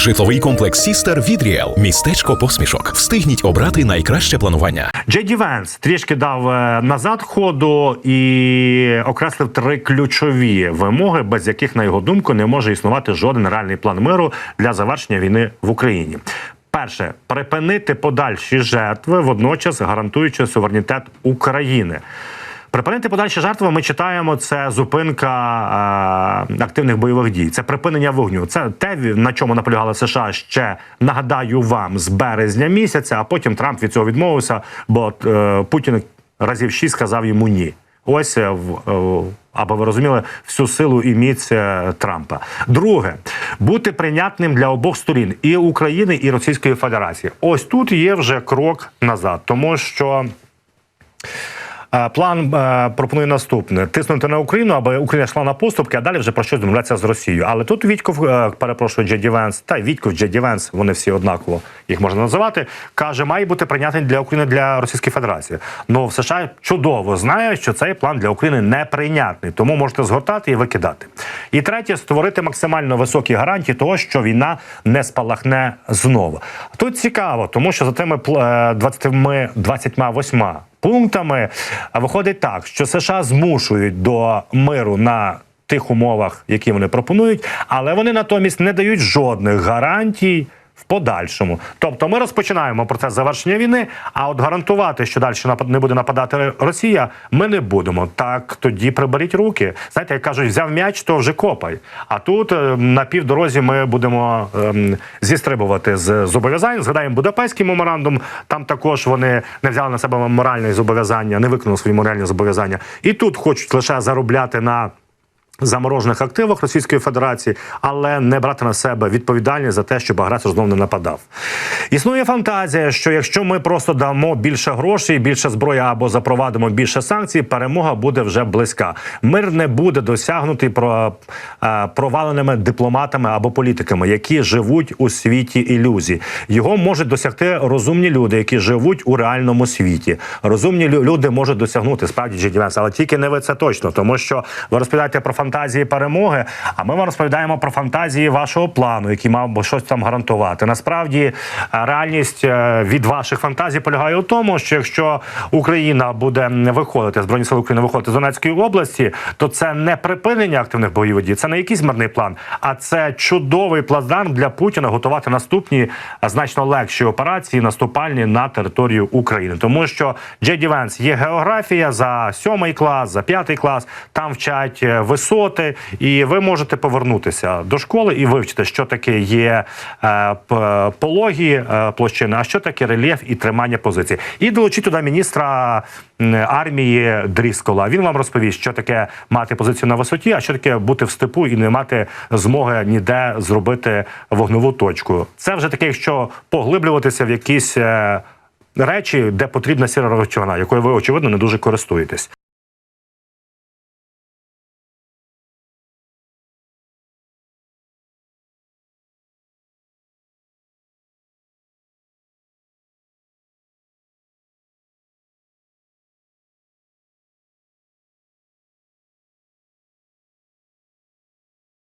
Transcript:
Житловий комплекс Сістер від Ріел. Містечко посмішок. Встигніть обрати найкраще планування. Джеді Венс трішки дав е, назад ходу і окреслив три ключові вимоги, без яких, на його думку, не може існувати жоден реальний план миру для завершення війни в Україні. Перше припинити подальші жертви, водночас гарантуючи суверенітет України. Припинити подальші жертви. Ми читаємо. Це зупинка е, активних бойових дій. Це припинення вогню. Це те, на чому наполягали США ще нагадаю вам з березня місяця. А потім Трамп від цього відмовився, бо е, Путін разів шість сказав йому ні. Ось е, е, аби ви розуміли всю силу і міць е, Трампа. Друге бути прийнятним для обох сторін і України, і Російської Федерації. Ось тут є вже крок назад, тому що. План пропонує наступне: тиснути на Україну, аби Україна йшла на поступки, а далі вже про щось домовлятися з Росією. Але тут Вітьков, е, перепрошую, Джеді Венс, та Вітьков, Джеді Венс, вони всі однаково їх можна називати. каже, має бути прийнятий для України для Російської Федерації. Ну в США чудово знає, що цей план для України неприйнятний, тому можете згортати і викидати. І третє створити максимально високі гарантії того, що війна не спалахне знову. Тут цікаво, тому що за тими пл- е, 20, 28 пунктами виходить так, що США змушують до миру на тих умовах, які вони пропонують, але вони натомість не дають жодних гарантій. В подальшому, тобто ми розпочинаємо процес завершення війни. А от гарантувати, що далі не буде нападати Росія, ми не будемо. Так тоді приберіть руки. Знаєте, як кажуть, взяв м'яч, то вже копай. А тут е, на півдорозі ми будемо ем, зістрибувати з зобов'язань. Згадаємо Будапештський меморандум. Там також вони не взяли на себе моральні зобов'язання, не виконали свої моральні зобов'язання. І тут хочуть лише заробляти на заморожених активах Російської Федерації, але не брати на себе відповідальність за те, щоб агресор знов не нападав. Існує фантазія, що якщо ми просто дамо більше грошей, більше зброї або запровадимо більше санкцій, перемога буде вже близька. Мир не буде досягнутий про, е, проваленими дипломатами або політиками, які живуть у світі ілюзій. Його можуть досягти розумні люди, які живуть у реальному світі. Розумні лю- люди можуть досягнути справді але тільки не ви це точно, тому що ви розповідаєте про фантазії перемоги. А ми вам розповідаємо про фантазії вашого плану, який мав би щось там гарантувати. Насправді е, реальність е, від ваших фантазій полягає у тому, що якщо Україна буде виходити, збройні сили України виходити з Донецької області, то це не припинення активних бойових дій, це не якийсь мирний план, а це чудовий плацдарм для Путіна готувати наступні значно легші операції наступальні на територію України, тому що Джеді Венс є географія за сьомий клас, за п'ятий клас. Там вчать е, висоти, і ви можете повернутися до школи і вивчити, що таке є е, пологі е, площини, а що таке рельєф і тримання позицій. І долучіть туди міністра армії Дріскола. Він вам розповість, що таке мати позицію на висоті, а що таке бути в степу і не мати змоги ніде зробити вогневу точку. Це вже таке, якщо поглиблюватися в якісь. е, Речі, де потрібна сіра речовина, якою ви очевидно не дуже користуєтесь.